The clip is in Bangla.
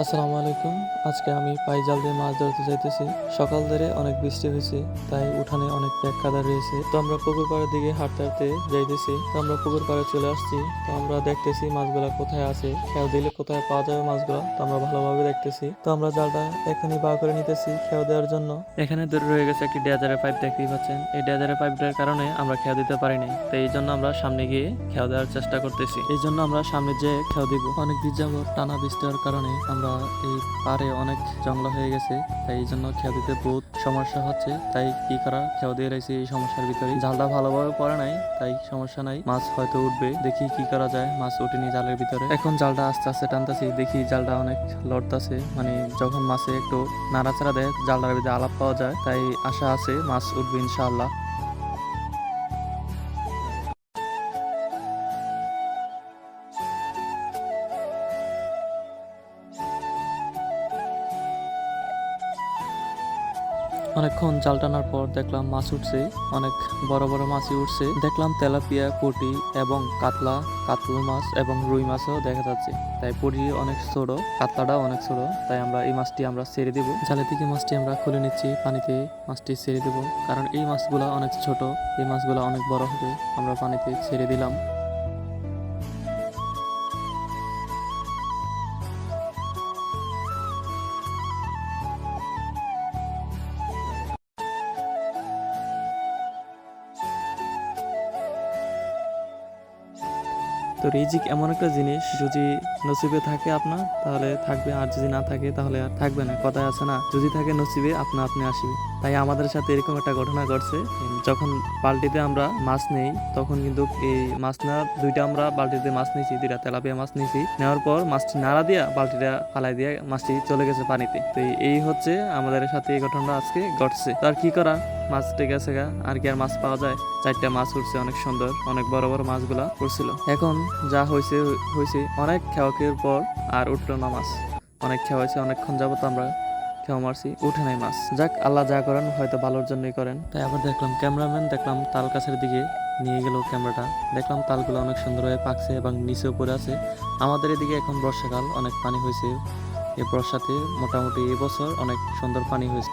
আসসালামু আলাইকুম। আজকে আমি পাই জাল দিয়ে মাছ ধরতে যাইতেছি। সকাল ধরে অনেক বৃষ্টি হয়েছে, তাই উঠানে অনেক প্যাক কাদা রয়েছে। তো আমরা পুকুর পাড়ের দিকে হাঁটতে হাঁটতে যাইতেছি। তো আমরা পুকুর পাড়ে চলে আসছি। তো আমরা দেখতেছি মাছগুলা কোথায় আছে। খেয়াল দিলে কোথায় পাওয়া যাবে মাছগুলো, তো আমরা ভালোভাবে দেখতেছি। তো আমরা জালটা এখানে বার করে নিতেছি খেয়াল দেওয়ার জন্য। এখানে রয়ে গেছে একটি ডেজারের পাইপ, দেখতেই পাচ্ছেন। এই ডেজারের পাইপটার কারণে আমরা খেয়াল দিতে পারিনি। তো এই জন্য আমরা সামনে গিয়ে খেয়াল দেওয়ার চেষ্টা করতেছি। এই জন্য আমরা সামনে যেয়ে খেয়াল দিব। অনেক দিন যাবত টানা বৃষ্টি হওয়ার কারণে আমরা এই পারে অনেক জঙ্গল হয়ে গেছে, তাই এই জন্য খেয়াল দিতে বহুত সমস্যা হচ্ছে। তাই কি করা? খেয়াল দিয়ে রয়েছে এই সমস্যার ভিতরে। জালটা ভালোভাবে পড়ে নাই, তাই সমস্যা নাই। মাছ হয়তো উঠবে, দেখি কি করা যায়। মাছ উঠেনি জালের ভিতরে। এখন জালটা আস্তে আস্তে টানতেছি, দেখি জালটা অনেক লড়তাছে। মানে যখন মাছে একটু নাড়াচাড়া দেয় জালটার ভিতরে আলাপ পাওয়া যায়। তাই আশা আছে মাছ উঠবে ইনশাআল্লাহ। অনেকক্ষণ জাল টানার পর দেখলাম মাছ উঠছে, অনেক বড় বড় মাছই উঠছে। দেখলাম তেলাপিয়া, পুঁটি এবং কাতলা কাতলা মাছ এবং রুই মাছও দেখা যাচ্ছে। তাই পুঁটি অনেক ছোট, কাতলাটাও অনেক ছোট, তাই আমরা এই মাছটি আমরা ছেড়ে দিব। জালে থেকে মাছটি আমরা খুলে নিচ্ছি, পানিতে মাছটি ছেড়ে দেব। কারণ এই মাছগুলা অনেক ছোট, এই মাছগুলা অনেক বড় হবে, আমরা পানিতে ছেড়ে দিলাম। তো রিজিক এমন একটা জিনিস, যদি নসিবে থাকে আপনার, তাহলে থাকবে, আর যদি না থাকে, তাহলে আর থাকবে না, কথায় আছে না। যদি থাকে নসিবে, আপনা আপনি আসবে। তাই আমাদের সাথে এরকম একটা ঘটনা ঘটছে, যখন বালতিতে আমরা মাছ নেই, তখন কিন্তু এই মাছ নেওয়ার দুইটা আমরা বালতিতে মাছ নিয়েছি, দুইটা তেলাপিয়া মাছ নিয়েছি। নেওয়ার পর মাছটি নাড়া দিয়া বালতিটা ফালাই দিয়ে মাছটি চলে গেছে পানিতে। তো এই- হচ্ছে আমাদের সাথে এই ঘটনাটা আজকে ঘটছে। তো আর কি করা মাছ আছে গা, আর কি আর মাছ পাওয়া যায়? চারটা মাছ উঠছে, অনেক সুন্দর, অনেক বড় বড় মাছগুলা উঠছিল। এখন যা হয়েছে হয়েছে অনেক খেওয়া খেয়ের পর আর উঠল না মাছ। অনেক খেওয়া হয়েছে অনেকক্ষণ যাবত আমরা খেওয়া মারছি, উঠে নাই মাছ। যাক, আল্লাহ যা করেন, হয়তো ভালোর জন্যই করেন। তাই আবার দেখলাম ক্যামেরাম্যান, দেখলাম তাল গাছের দিকে নিয়ে গেল ক্যামেরাটা। দেখলাম তালগুলো অনেক সুন্দরভাবে পাকছে এবং নিচেও পড়ে আছে। আমাদের এদিকে এখন বর্ষাকাল, অনেক পানি হয়েছে। এই বর্ষাতে মোটামুটি এবছর অনেক সুন্দর পানি হয়েছে।